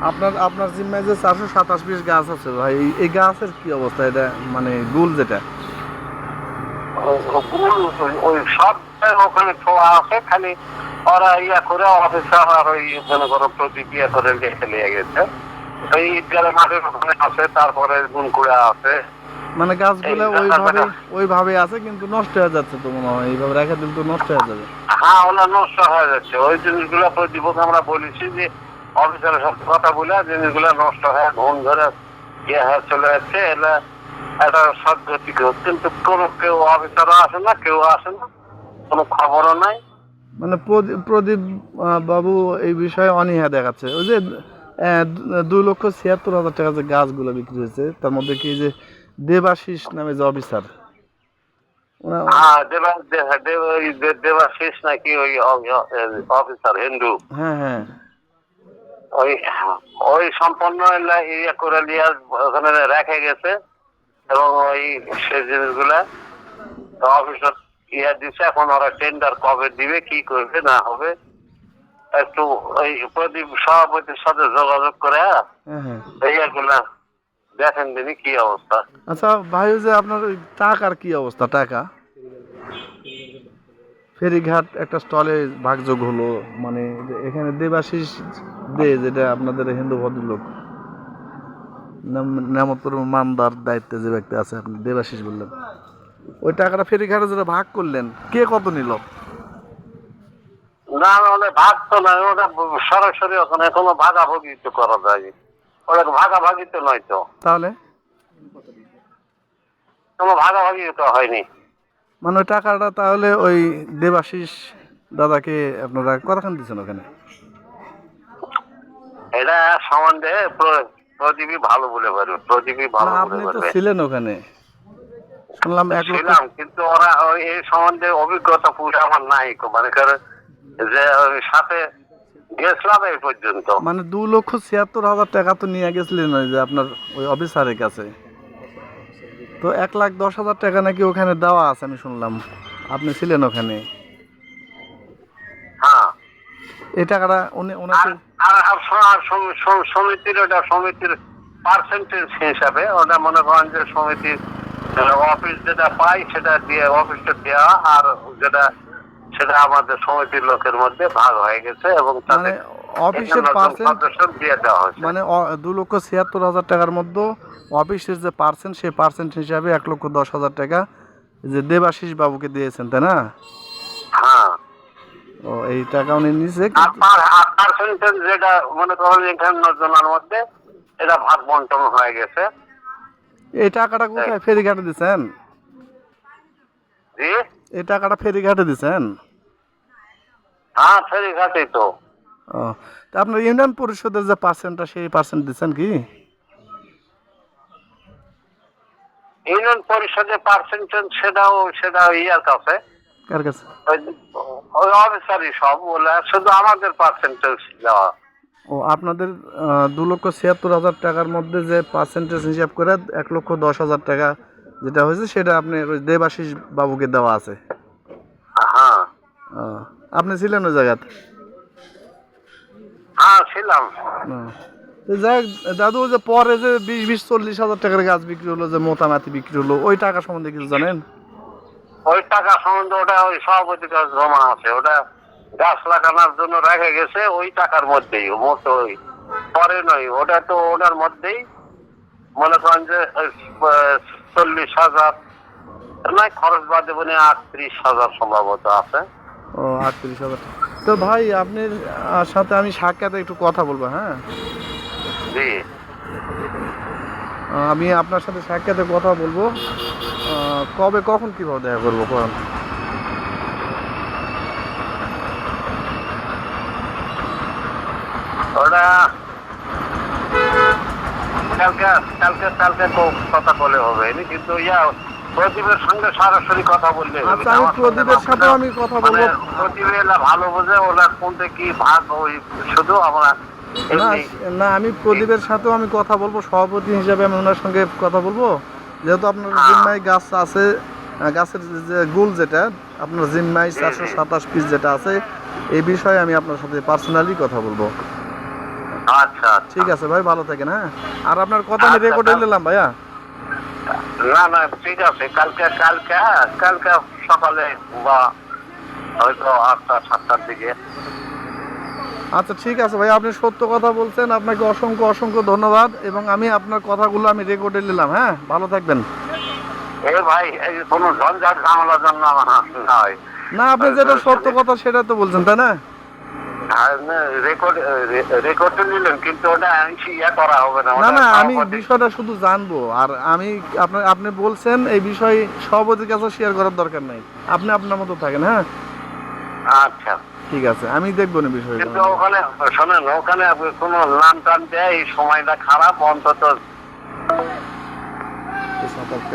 আপনার আপনার জিম্মায় যে চারশো সাতাশ পিস গাছ আছে ভাই এই- গাছের কি অবস্থা? এটা মানে গুল যেটা। ওই- ওই সব ওখানে ছোঁয়া আছে খালি ওরা ইয়া করে অফিসার আর ওই মনে করো প্রতিক্রিয়া করে রেখে নিয়ে গেছে ওই ঈদগাহ মাঠের ওখানে আছে তারপরে গুনকুড়া আছে মানে গাছগুলো ওইভাবে ওইভাবে আছে কিন্তু নষ্ট হয়ে যাচ্ছে তো মনে হয়। এইভাবে রেখে দিলে তো নষ্ট হয়ে যাবে। হ্যাঁ ওরা নষ্ট হয়ে যাচ্ছে। ওই জিনিসগুলো আমরা বলেছি যে অফিসারের সাথে কথা বলে জিনিসগুলো নষ্ট হয়ে ঘুম ধরে ইয়ে হয়ে চলে যাচ্ছে একটা সদ্গতি কিন্তু কোনো কেউ অফিসারও আসে না কেউ আসে না কোনো খবরও নাই। মানে প্রদীপ বাবু এই বিষয়ে অনীহা দেখাচ্ছে। ওই যে দু- দুই লক্ষ ছিয়াত্তর হাজার টাকা যে গাছগুলো বিক্রি হয়েছে তার মধ্যে কি যে দেবাশিস নামে যে অফিসার দেবাশিস নাকি ওই অফিসার হিন্দু। হ্যাঁ হ্যাঁ। ওই ওই সম্পন্ন ইয়ে করে নিয়ে ওখানে রেখে গেছে এবং ওই সে জিনিসগুলা অফিসার ইয়ে দিছে এখন ওরা টেন্ডার কবে দিবে কি করবে না হবে একটু ওই প্রদীপ সভাপতির সাথে যোগাযোগ করে হ্যাঁ? হ্যাঁ দেখেন দিনই কি অবস্থা। আচ্ছা ভাই যে আপনার ওই টাকার কি অবস্থা টাকা? ফেরিঘাট একটা স্টলে ভাগযোগ হলো মানে এখানে দেবাশিস দে যেটা আপনাদের হিন্দু ভদ্রলোক নাম- নামপুর মামদার দায়িত্বে যে ব্যক্তি আছে আপনি দেবাশিস বললেন। ওই টাকাটা ফেরিঘাটে যেটা ভাগ করলেন কে কত নিল? না না, ওটা ভাগ তো নয় ওটা সরাসরি ওখানে কোনো ভাগাভাগি তো করা যায়। ওটা ভাগাভাগি তো নয় তো। তাহলে? কোনো ভাগাভাগি তো হয়নি। মানে ওই টাকাটা তাহলে ওই দেবাশিস দাদাকে আপনারা কতখান দিচ্ছেন ওখানে? এটা সম্বন্ধে প্রদীপই ভালো বলে পারবে প্রদীপই ভালো আপনি তো ছিলেন ওখানে। শুনলাম এক ছিলাম কিন্তু ওরা এই সম্বন্ধে অভিজ্ঞতা পুরো আমার নাই। মানে করে যে ওই সাথে গেছিলাম এই পর্যন্ত। মানে দু লক্ষ ছিয়াত্তর হাজার টাকা তো নিয়ে গেছিলেন ওই যে আপনার ওই অফিসারের কাছে। তো এক লাখ দশ হাজার টাকা নাকি ওখানে দেওয়া আছে আমি শুনলাম। আপনি ছিলেন ওখানে। হ্যাঁ। এই টাকাটা উনি ওনাকে সমিতির ওটা সমিতির পার্সেন্টেজ হিসাবে ওটা মনে করেন যে সমিতির অফিস যেটা পাই সেটা দিয়ে অফিসটা দেওয়া আর যেটা সেটা আমাদের সমিতির লোকের মধ্যে ভাগ হয়ে গেছে এবং মানে তাদের অফিসের পার্সেন্ট মানে দু লক্ষ ছিয়াত্তর হাজার টাকার মধ্যে অফিসের যে পার্সেন্ট সেই পার্সেন্ট হিসাবে এক লক্ষ দশ হাজার টাকা যে দেবাশিস বাবুকে দিয়েছেন তাই না? হ্যাঁ। ও এই টাকা উনি নিছে আর কিন্তু- পার্সেন্টেজ যেটা মনে করেন এখানে জনের মধ্যে এটা ভাগ বন্টন হয়ে গেছে। এই টাকাটা কোথায়? ফেরিঘাটে দিচ্ছেন এই টাকাটা ফেরিঘাটে দিচ্ছেন হ্যাঁ ফেরিঘাটেই তো। ও তা আপনার ইউনিয়ন পরিষদের যে পার্সেন্টটা সেই পার্সেন্ট দিচ্ছেন কি? ইউনিয়ন পরিষদের পার্সেন্টেজ সেটাও সেটা ইয়ার কাছে। কার কাছে? ওই- ওই অফিসারই সব বলে শুধু আমাদের পার্সেন্টেজ দেওয়া। ও আপনাদের দু লক্ষ ছিয়াত্তর হাজার টাকার মধ্যে যে পার্সেন্টেজ হিসাব করে এক লক্ষ দশ হাজার টাকা যেটা হয়েছে সেটা আপনি ওই দেবাশিস বাবুকে দেওয়া আছে। হ্যাঁ। আপনি ছিলেন ওই জায়গাতে? হ্যাঁ ছিলাম। যাই দাদু যে পরে যে বিশ বিশ চল্লিশ হাজার টাকার গাছ বিক্রি হলো যে মোটামাটি বিক্রি হলো ওই টাকা সম্বন্ধে কিছু জানেন? ওই টাকা সম্বন্ধে ওটা ওই সভাপতির কাছে জমা আছে ওটা গাছ লাগানোর জন্য রেখে গেছে ওই টাকার মধ্যেই মোট ওই পরে নয় ওটা তো ওটার মধ্যেই। মনে করেন যে চল্লিশ হাজার নয় খরচ বাদে মানে আটত্রিশ হাজার সম্ভবত আছে। ও আটত্রিশ হাজার তো ভাই আপনার সাথে আমি সাক্ষাতে একটু কথা বলব হ্যাঁ? আমি আপনার সাথে সাক্ষাতে কথা বলব। কবে কখন কীভাবে দেখা করব কখন ওটা কালকে কালকে কালকে কথা বলে হবে। কিন্তু ইয়া প্রদীপের সঙ্গে সরাসরি কথা বললে আচ্ছা আমি প্রদীপের সাথেও আমি কথা মানে বলব প্রদীপে এলা ভালো বোঝে ওরা কোনটা কি ভাগ ওই শুধু আমরা না আমি প্রদীপের সাথেও আমি কথা বলব সভাপতি হিসাবে আমি ওনার সঙ্গে কথা বলব। যেহেতু আপনার জিম্মাই গাছ আছে গাছের যে গুল যেটা আপনার জিম্মাই চারশো সাতাশ পিস যেটা আছে এই বিষয়ে আমি আপনার সাথে পার্সোনালি কথা বলব। আচ্ছা আচ্ছা। ঠিক আছে ভাই ভালো থাকেন হ্যাঁ। আর আপনার কথা আমি আচ্ছা, রেকর্ডে নিলাম ভাইয়া। না না ঠিক আছে কালকে কালকে হ্যাঁ, কালকে সকালে বা হয়তো আটটা সাতটার দিকে। আচ্ছা ঠিক আছে ভাই আপনি সত্য কথা বলছেন আপনাকে অসংখ্য অসংখ্য ধন্যবাদ এবং আমি আপনার কথাগুলো আমি রেকর্ডে নিলাম হ্যাঁ ভালো থাকবেন। এ ভাই কোনো ঝঞ্ঝাট ঝামেলার জন্য আমার না আপনি যেটা সত্য কথা সেটা তো বলছেন তাই না? না না আমি বিষয়টা শুধু জানব আর আমি আপনার আপনি বলছেন এই বিষয় সভাপতির কাছে শেয়ার করার দরকার নাই। আপনি আপনার মতো থাকেন হ্যাঁ? আচ্ছা। ঠিক আছে আমি দেখব না বিষয়টা। কিন্তু ওখানে শোনেন ওখানে কোনো নাম টান দেয় এই সময়টা খারাপ অন্তত